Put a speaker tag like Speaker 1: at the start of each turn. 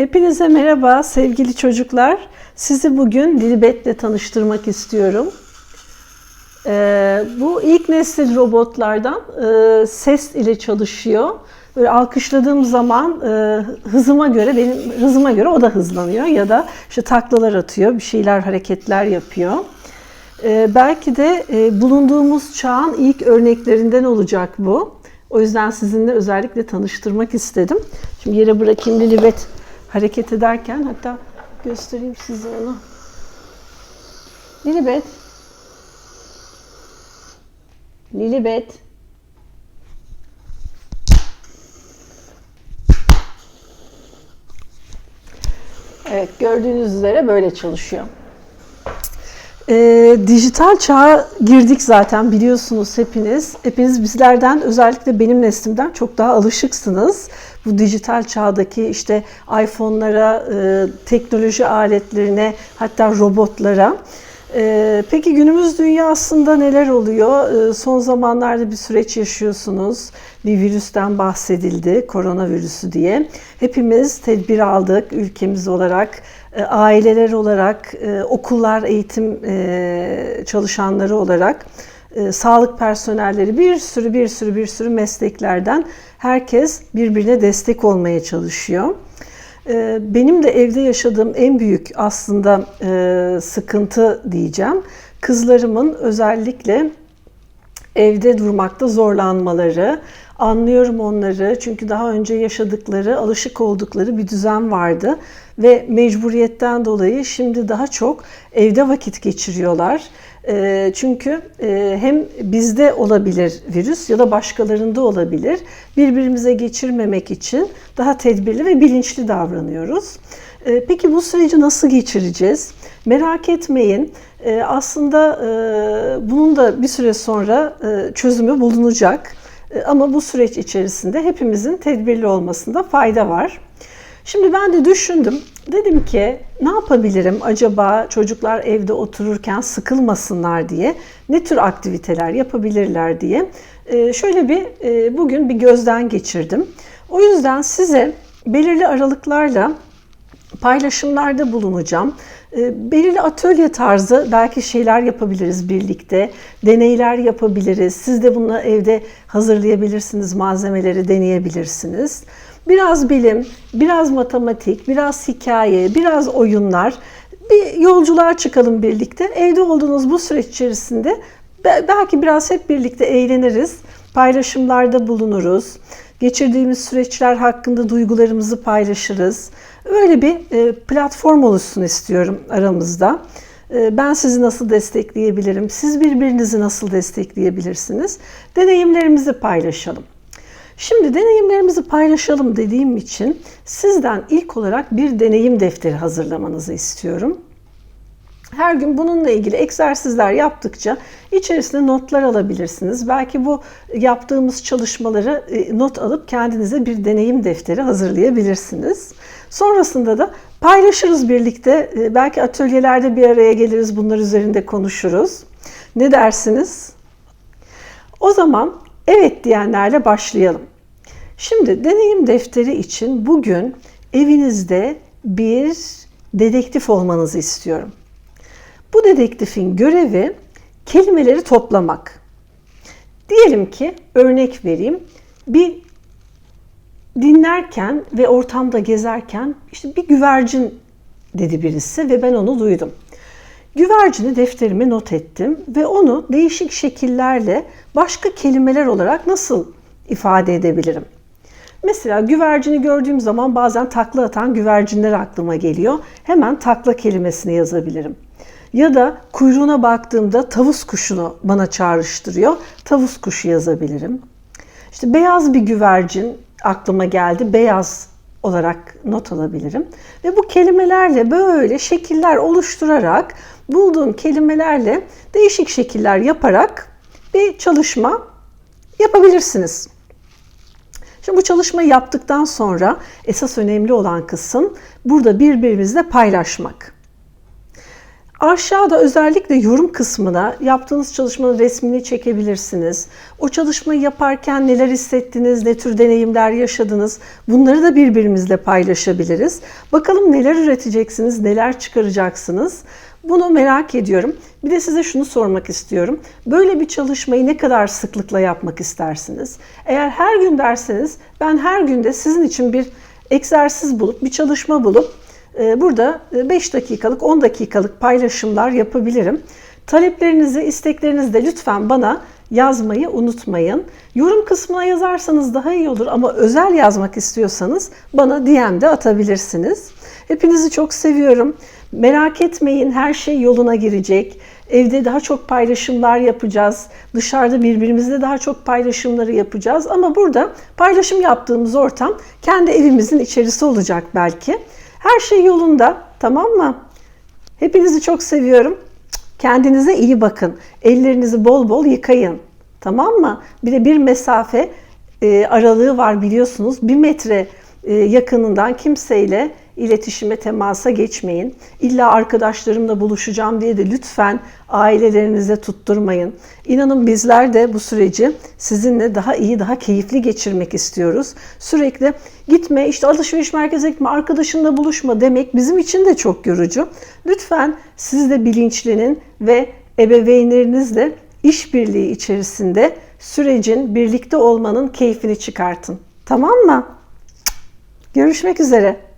Speaker 1: Hepinize merhaba sevgili çocuklar. Sizi bugün Dilibet'le tanıştırmak istiyorum. Ee, bu ilk nesil robotlardan e, ses ile çalışıyor. Böyle alkışladığım zaman e, hızıma göre benim hızıma göre o da hızlanıyor ya da işte taklalar atıyor, bir şeyler hareketler yapıyor. Ee, belki de e, bulunduğumuz çağın ilk örneklerinden olacak bu. O yüzden sizinle özellikle tanıştırmak istedim. Şimdi yere bırakayım Lilibet hareket ederken hatta göstereyim size onu. Lilibet. Lilibet. Evet gördüğünüz üzere böyle çalışıyor. E, dijital çağa girdik zaten biliyorsunuz hepiniz. Hepiniz bizlerden özellikle benim neslimden çok daha alışıksınız. Bu dijital çağdaki işte iPhone'lara, e, teknoloji aletlerine hatta robotlara. E, peki günümüz dünyasında neler oluyor? E, son zamanlarda bir süreç yaşıyorsunuz. Bir virüsten bahsedildi, koronavirüsü diye. Hepimiz tedbir aldık ülkemiz olarak e, aileler olarak, e, okullar, eğitim e, çalışanları olarak, sağlık personelleri bir sürü bir sürü bir sürü mesleklerden herkes birbirine destek olmaya çalışıyor. Benim de evde yaşadığım en büyük aslında sıkıntı diyeceğim. Kızlarımın özellikle evde durmakta zorlanmaları, anlıyorum onları çünkü daha önce yaşadıkları, alışık oldukları bir düzen vardı ve mecburiyetten dolayı şimdi daha çok evde vakit geçiriyorlar. Ee, çünkü e, hem bizde olabilir virüs ya da başkalarında olabilir. Birbirimize geçirmemek için daha tedbirli ve bilinçli davranıyoruz. Ee, peki bu süreci nasıl geçireceğiz? Merak etmeyin. Ee, aslında e, bunun da bir süre sonra e, çözümü bulunacak. Ama bu süreç içerisinde hepimizin tedbirli olmasında fayda var. Şimdi ben de düşündüm. Dedim ki ne yapabilirim acaba çocuklar evde otururken sıkılmasınlar diye ne tür aktiviteler yapabilirler diye ee, şöyle bir e, bugün bir gözden geçirdim. O yüzden size belirli aralıklarla paylaşımlarda bulunacağım. Ee, belirli atölye tarzı belki şeyler yapabiliriz birlikte. Deneyler yapabiliriz. Siz de bunu evde hazırlayabilirsiniz. Malzemeleri deneyebilirsiniz. Biraz bilim, biraz matematik, biraz hikaye, biraz oyunlar. Bir yolculuğa çıkalım birlikte. Evde olduğunuz bu süreç içerisinde belki biraz hep birlikte eğleniriz. Paylaşımlarda bulunuruz. Geçirdiğimiz süreçler hakkında duygularımızı paylaşırız. Öyle bir e, platform oluşsun istiyorum aramızda. E, ben sizi nasıl destekleyebilirim? Siz birbirinizi nasıl destekleyebilirsiniz? Deneyimlerimizi paylaşalım. Şimdi deneyimlerimizi paylaşalım dediğim için sizden ilk olarak bir deneyim defteri hazırlamanızı istiyorum. Her gün bununla ilgili egzersizler yaptıkça içerisinde notlar alabilirsiniz. Belki bu yaptığımız çalışmaları e, not alıp kendinize bir deneyim defteri hazırlayabilirsiniz. Sonrasında da paylaşırız birlikte. E, belki atölyelerde bir araya geliriz, bunlar üzerinde konuşuruz. Ne dersiniz? O zaman evet diyenlerle başlayalım. Şimdi deneyim defteri için bugün evinizde bir dedektif olmanızı istiyorum. Bu dedektifin görevi kelimeleri toplamak. Diyelim ki örnek vereyim. Bir dinlerken ve ortamda gezerken işte bir güvercin dedi birisi ve ben onu duydum. Güvercini defterime not ettim ve onu değişik şekillerle başka kelimeler olarak nasıl ifade edebilirim? Mesela güvercini gördüğüm zaman bazen takla atan güvercinler aklıma geliyor. Hemen takla kelimesini yazabilirim. Ya da kuyruğuna baktığımda tavus kuşunu bana çağrıştırıyor. Tavus kuşu yazabilirim. İşte beyaz bir güvercin aklıma geldi. Beyaz olarak not alabilirim. Ve bu kelimelerle böyle şekiller oluşturarak bulduğum kelimelerle değişik şekiller yaparak bir çalışma yapabilirsiniz. Şimdi bu çalışmayı yaptıktan sonra esas önemli olan kısım burada birbirimizle paylaşmak. Aşağıda özellikle yorum kısmına yaptığınız çalışmanın resmini çekebilirsiniz. O çalışmayı yaparken neler hissettiniz, ne tür deneyimler yaşadınız bunları da birbirimizle paylaşabiliriz. Bakalım neler üreteceksiniz, neler çıkaracaksınız. Bunu merak ediyorum. Bir de size şunu sormak istiyorum. Böyle bir çalışmayı ne kadar sıklıkla yapmak istersiniz? Eğer her gün derseniz ben her günde sizin için bir egzersiz bulup, bir çalışma bulup burada 5 dakikalık, 10 dakikalık paylaşımlar yapabilirim. Taleplerinizi, isteklerinizi de lütfen bana yazmayı unutmayın. Yorum kısmına yazarsanız daha iyi olur ama özel yazmak istiyorsanız bana DM'de atabilirsiniz. Hepinizi çok seviyorum. Merak etmeyin her şey yoluna girecek. Evde daha çok paylaşımlar yapacağız. Dışarıda birbirimizle daha çok paylaşımları yapacağız. Ama burada paylaşım yaptığımız ortam kendi evimizin içerisi olacak belki. Her şey yolunda tamam mı? Hepinizi çok seviyorum. Kendinize iyi bakın. Ellerinizi bol bol yıkayın. Tamam mı? Bir de bir mesafe e, aralığı var biliyorsunuz. Bir metre e, yakınından kimseyle iletişime, temasa geçmeyin. İlla arkadaşlarımla buluşacağım diye de lütfen ailelerinize tutturmayın. İnanın bizler de bu süreci sizinle daha iyi, daha keyifli geçirmek istiyoruz. Sürekli gitme, işte alışveriş merkezine gitme, arkadaşınla buluşma demek bizim için de çok yorucu. Lütfen siz de bilinçlenin ve ebeveynlerinizle işbirliği içerisinde sürecin birlikte olmanın keyfini çıkartın. Tamam mı? Görüşmek üzere.